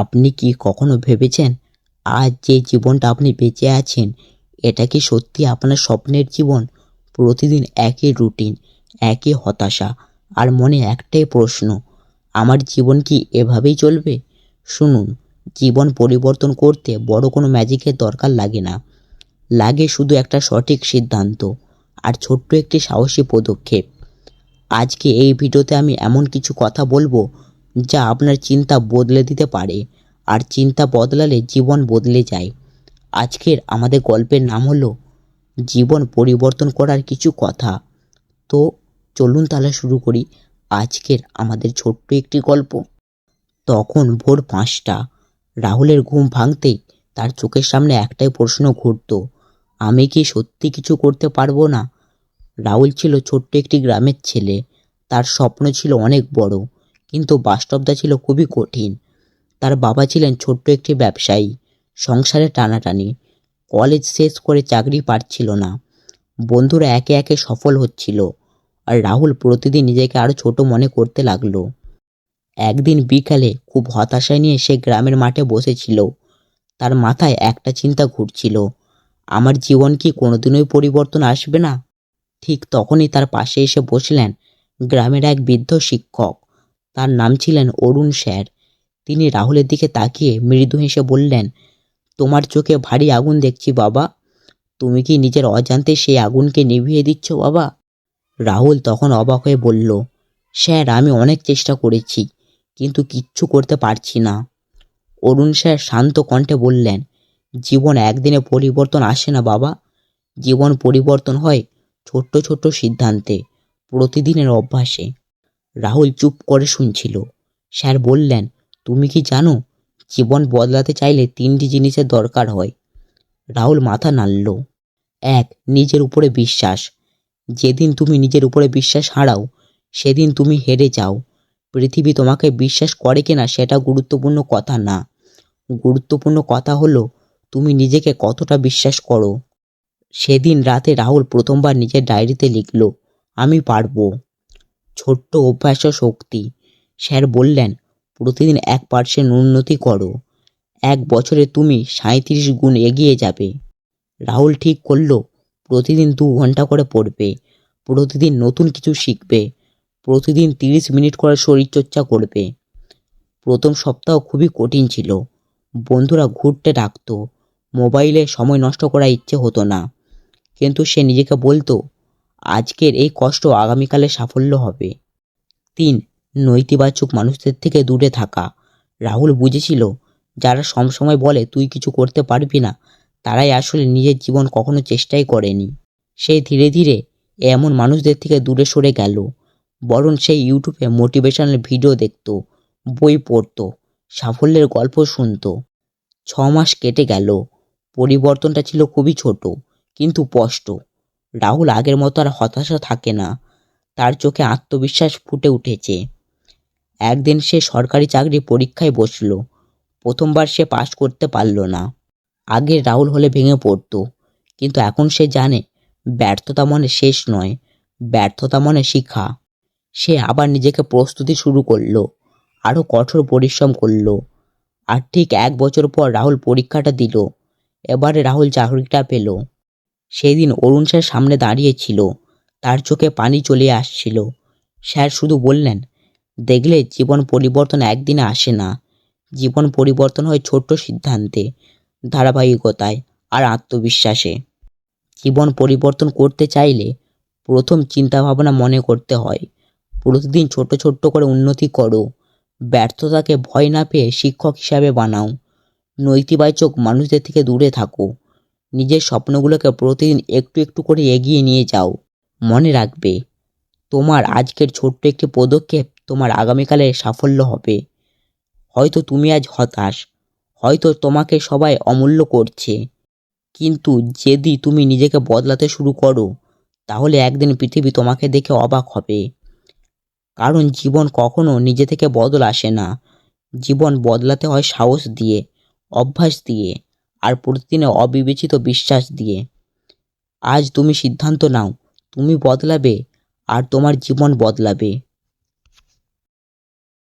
আপনি কি কখনো ভেবেছেন আজ যে জীবনটা আপনি বেঁচে আছেন, এটা কি সত্যি আপনার স্বপ্নের জীবন? প্রতিদিন একই রুটিন, একই হতাশা আর মনে একটাই প্রশ্ন, আমার জীবন কি এভাবেই চলবে? শুনুন, জীবন পরিবর্তন করতে বড় কোনো ম্যাজিকের দরকার লাগে না। লাগে শুধু একটা সঠিক সিদ্ধান্ত আর ছোট্ট একটি সাহসী পদক্ষেপ। আজকে এই ভিডিওতে আমি এমন কিছু কথা বলব যা আপনার চিন্তা বদলে দিতে পারে আর চিন্তা বদলালে জীবন বদলে যায়। আজকের আমাদের গল্পের নাম হলো, জীবন পরিবর্তন করার কিছু কথা। তো চলুন তাহলে শুরু করি আজকের আমাদের ছোট্ট একটি গল্প। তখন ভোর পাঁচটা, রাহুলের ঘুম ভাঙতেই তার চোখের সামনে একটাই প্রশ্ন ঘুরতো, আমি কি সত্যি কিছু করতে পারব না? রাহুল ছিল ছোট্ট একটি গ্রামের ছেলে, তার স্বপ্ন ছিল অনেক বড় কিন্তু বাস্তবতা ছিল খুবই কঠিন। তার বাবা ছিলেন ছোট্ট একটি ব্যবসায়ী। সংসারে টানাটানি। কলেজ শেষ করে চাকরি পাচ্ছিল না। বন্ধুরা একে একে সফল হচ্ছিল। আর রাহুল প্রতিদিন নিজেকে আরও ছোট মনে করতে লাগল। একদিন বিকালে খুব হতাশায় নিয়ে সে গ্রামের মাঠে বসেছিল। তার মাথায় একটা চিন্তা ঘুরছিল। আমার জীবন কি কোনোদিনই পরিবর্তন আসবে না? ঠিক তখনই তার পাশে এসে বসলেন গ্রামের এক বৃদ্ধ শিক্ষক। তার নাম ছিলেন অরুণ স্যার। তিনি রাহুলের দিকে তাকিয়ে মৃদু হেসে বললেন, তোমার চোখে ভারী আগুন দেখছি বাবা। তুমি কি নিজের অজান্তে সেই আগুনকে নিভিয়ে দিচ্ছ বাবা? রাহুল তখন অবাক হয়ে বলল, স্যার, আমি অনেক চেষ্টা করেছি, কিন্তু কিচ্ছু করতে পারছি না। অরুণ স্যার শান্ত কণ্ঠে বললেন, জীবন একদিনে পরিবর্তন আসে না বাবা। জীবন পরিবর্তন হয় ছোট্ট ছোট্ট সিদ্ধান্তে, প্রতিদিনের অভ্যাসে। রাহুল চুপ করে শুনছিল। স্যার বললেন, তুমি কি জানো, জীবন বদলাতে চাইলে তিনটি জিনিসের দরকার হয়। রাহুল মাথা নাড়ল। এক, নিজের উপরে বিশ্বাস। যেদিন তুমি নিজের উপরে বিশ্বাস হারাও, সেদিন তুমি হেরে যাও। পৃথিবী তোমাকে বিশ্বাস করে কিনা সেটা গুরুত্বপূর্ণ কথা না। গুরুত্বপূর্ণ কথা হলো, তুমি নিজেকে কতটা বিশ্বাস করো। সেদিন রাতে রাহুল প্রথমবার নিজের ডায়েরিতে লিখল, আমি পারব। ছোট্ট অভ্যাস শক্তি। স্যার বললেন, প্রতিদিন এক পার্সেন্ট উন্নতি করো। এক বছরে তুমি সাঁত্রিশ গুণ এগিয়ে যাবে। রাহুল ঠিক করল, প্রতিদিন দু ঘণ্টা করে পড়বে, প্রতিদিন নতুন কিছু শিখবে, প্রতিদিন তিরিশ মিনিট করে শরীরচর্চা করবে। প্রথম সপ্তাহ খুবই কঠিন ছিল। বন্ধুরা ঘুরতে ডাকতো, মোবাইলে সময় নষ্ট করার ইচ্ছে হতো না। কিন্তু সে নিজেকে বলতো আজকের এই কষ্ট আগামীকালে সাফল্য হবে। তিন, নৈতিবাচক মানুষদের থেকে দূরে থাকা। রাহুল বুঝেছিল, যারা সবসময় বলে, তুই কিছু করতে পারবি না, তারাই আসলে নিজের জীবন কখনো চেষ্টাই করেনি। সে ধীরে ধীরে এমন মানুষদের থেকে দূরে সরে গেল। বরং সেই ইউটিউবে মোটিভেশনাল ভিডিও দেখত, বই পড়তো, সাফল্যের গল্প শুনত। ছ মাস কেটে গেল। পরিবর্তনটা ছিল খুবই ছোট, কিন্তু স্পষ্ট। রাহুল আগের মতো আর হতাশা থাকে না। তার চোখে আত্মবিশ্বাস ফুটে উঠেছে। একদিন সে সরকারি চাকরি পরীক্ষায় বসল। প্রথমবার সে পাশ করতে পারল না। আগে রাহুল হলে ভেঙে পড়তো। কিন্তু এখন সে জানে, ব্যর্থতা মনে শেষ নয়, ব্যর্থতা মনে শিক্ষা সে আবার নিজেকে প্রস্তুতি শুরু করল আরও কঠোর পরিশ্রম করল। আর ঠিক এক বছর পর রাহুল পরীক্ষাটা দিল। এবারে রাহুল চাকরিটা পেল। সেদিন অরুণ স্যার সামনে দাঁড়িয়েছিল। তার চোখে পানি চলে আসছিল। স্যার শুধু বললেন, দেখলে জীবন পরিবর্তন একদিনে আসে না। জীবন পরিবর্তন হয় ছোট্ট সিদ্ধান্তে, ধারাবাহিকতায় আর আত্মবিশ্বাসে। জীবন পরিবর্তন করতে চাইলে প্রথম চিন্তাভাবনা মনে করতে হয়। প্রতিদিন ছোট ছোট্ট করে উন্নতি করো। ব্যর্থতাকে ভয় না পেয়ে শিক্ষক হিসাবে বানাও। নৈতিবাচক মানুষদের থেকে দূরে থাকো। নিজের স্বপ্নগুলোকে প্রতিদিন একটু একটু করে এগিয়ে নিয়ে যাও। মনে রাখবে, তোমার আজকের ছোট্ট একটি পদক্ষেপ তোমার আগামীকালে সাফল্য হবে। হয়তো তুমি আজ হতাশ, হয়তো তোমাকে সবাই অমূল্য করছে। কিন্তু যদি তুমি নিজেকে বদলাতে শুরু করো, তাহলে একদিন পৃথিবী তোমাকে দেখে অবাক হবে। কারণ জীবন কখনো নিজে থেকে বদল আসে না। জীবন বদলাতে হয় সাহস দিয়ে, অভ্যাস দিয়ে। আর প্রতিদিনে অবিবেচিত বিশ্বাস দিয়ে। আজ তুমি সিদ্ধান্ত নাও, তুমি বদলাবে, আর তোমার জীবন বদলাবে।